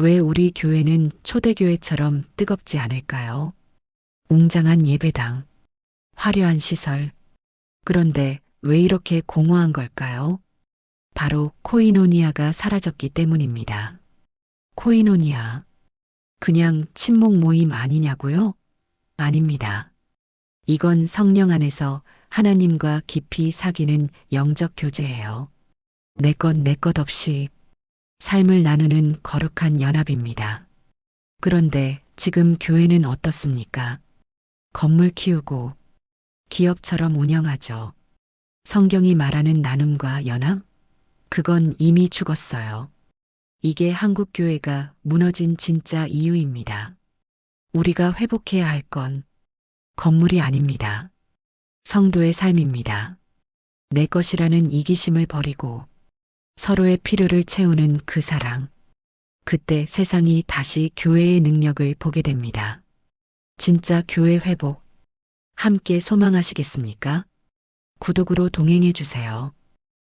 왜 우리 교회는 초대교회처럼 뜨겁지 않을까요? 웅장한 예배당, 화려한 시설. 그런데 왜 이렇게 공허한 걸까요? 바로 코이노니아가 사라졌기 때문입니다. 코이노니아. 그냥 친목 모임 아니냐고요? 아닙니다. 이건 성령 안에서 하나님과 깊이 사귀는 영적 교제예요. 내 것 내 것 없이 삶을 나누는 거룩한 연합입니다. 그런데 지금 교회는 어떻습니까? 건물 키우고 기업처럼 운영하죠. 성경이 말하는 나눔과 연합? 그건 이미 죽었어요. 이게 한국 교회가 무너진 진짜 이유입니다. 우리가 회복해야 할 건 건물이 아닙니다. 성도의 삶입니다. 내 것이라는 이기심을 버리고 서로의 필요를 채우는 그 사랑. 그때 세상이 다시 교회의 능력을 보게 됩니다. 진짜 교회 회복. 함께 소망하시겠습니까? 구독으로 동행해 주세요.